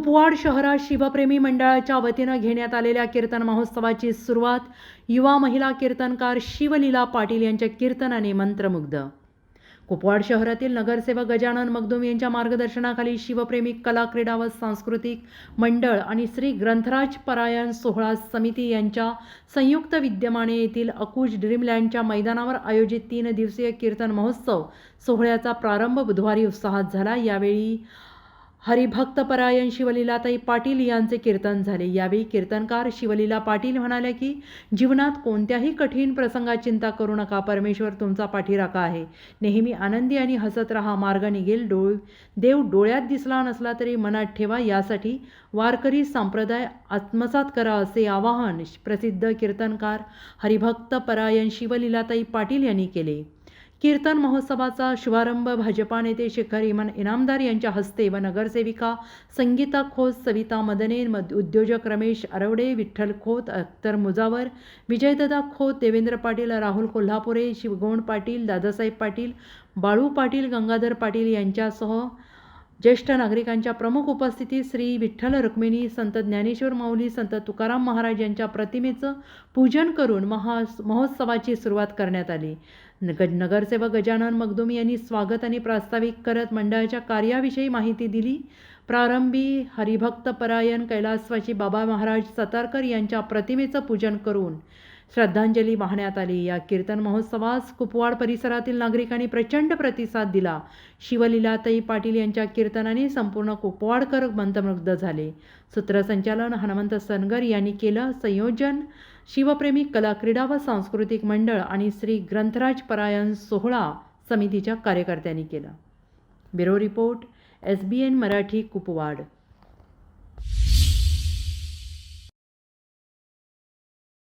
कुपवाड शहरात शिवप्रेमी मंडळाच्या वतीनं घेण्यात आलेल्या कीर्तन महोत्सवाची सुरुवात युवा महिला कीर्तनकार शिवलीला पाटील यांच्या कीर्तनाने मंत्रमुग्ध. कुपवाड शहरातील नगरसेवक गजानन मगदुम यांच्या मार्गदर्शनाखाली शिवप्रेमी कला क्रीडा व सांस्कृतिक मंडळ आणि श्री ग्रंथराज परायण सोहळा समिती यांच्या संयुक्त विद्यमाने येथील अकुज ड्रीमलँडच्या मैदानावर आयोजित तीन दिवसीय कीर्तन महोत्सव सोहळ्याचा प्रारंभ बुधवारी उत्साहात झाला. यावेळी हरिभक्तपरायण शिवलीलाताई पाटील यांचे कीर्तन झाले. यावेळी कीर्तनकार शिवलीला पाटील म्हणाल्या की जीवनात कोणत्याही कठीण प्रसंगात चिंता करू नका परमेश्वर तुमचा पाठीराखा आहे. नेहमी आनंदी आणि हसत राहा मार्ग निघेल डोळ देव डोळ्यात दिसला नसला तरी मनात ठेवा यासाठी वारकरी संप्रदाय आत्मसात करा असे आवाहन प्रसिद्ध कीर्तनकार हरिभक्त परायण शिवलीलाताई पाटील यांनी केले. कीर्तन महोत्सवाचा शुभारंभ भाजपा नेते शेखर इमान इनामदार यांच्या हस्ते व नगरसेविका संगीता खोत सविता मदने मद- उद्योजक रमेश आरवडे विठ्ठल खोत अख्तर मुजावर विजयदादा खोत देवेंद्र पाटील राहुल कोल्हापुरे शिवगोंड पाटील दादासाहेब पाटील बाळू पाटील गंगाधर पाटील यांच्यासह ज्येष्ठ नागरिकांच्या प्रमुख उपस्थितीत श्री विठ्ठल रुक्मिणी संत ज्ञानेश्वर माऊली संत तुकाराम महाराज यांच्या प्रतिमेचं पूजन करून महा महोत्सवाची सुरुवात करण्यात आली. नग नगरसेवक गजानन मगदुम यांनी स्वागत आणि प्रास्ताविक करत मंडळाच्या कार्याविषयी माहिती दिली. प्रारंभी हरिभक्त परायण कैलासवासी बाबा महाराज सतारकर यांच्या प्रतिमेचं पूजन करून श्रद्धांजली वाहण्यात आली. या कीर्तन महोत्सवास कुपवाड परिसरातील नागरिकांनी प्रचंड प्रतिसाद दिला. शिवलीलाताई पाटील यांच्या कीर्तनाने संपूर्ण कुपवाडकर मंत्रमुग्ध झाले. सूत्रसंचालन हनुमंत सनगर यांनी केलं संयोजन. शिवप्रेमी कला क्रीडा व सांस्कृतिक मंडळ आणि श्री ग्रंथराज परायण सोहळा समितीच्या कार्यकर्त्यांनी केलं. Bureau report S B N Marathi Kupwad.